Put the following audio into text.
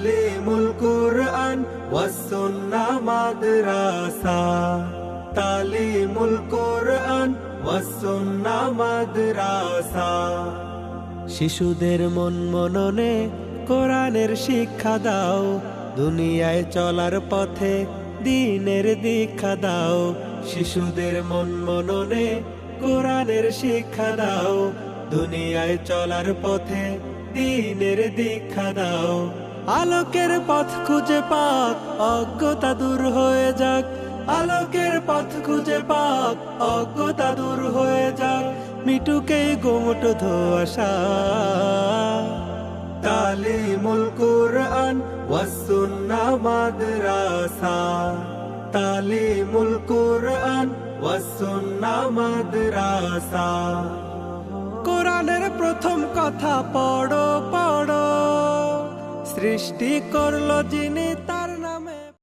তালিমুল কুরআন ওয়াসুন্না মাদ্রাসা। তালিমুল কুরআন ওয়াসুন্না মাদ্রাসা। শিশুদের মন মননে কোরআনের শিক্ষা দাও, দুনিয়ায় চলার পথে দিনের দীক্ষা দাও। শিশুদের মন মননে কোরআনের শিক্ষা দাও, দুনিয়ায় চলার পথে দিনের দীক্ষা দাও। আলোকের পথ খুঁজে পাক, অজ্ঞতা দূর হয়ে যাক। আলোকের পথ খুঁজে পাক, অজ্ঞতা দূর হয়ে যাক। মিটুকে গোমট ধোয়াশা। তালিমুল কুরআন ওয়াসুন্না মাদ্রাসা। তালিমুল কুরআন ওয়াসুন্না মাদ্রাসা। কোরআনের প্রথম কথা পড়ো পড়ো সৃষ্টি করল যিনি তার নামে।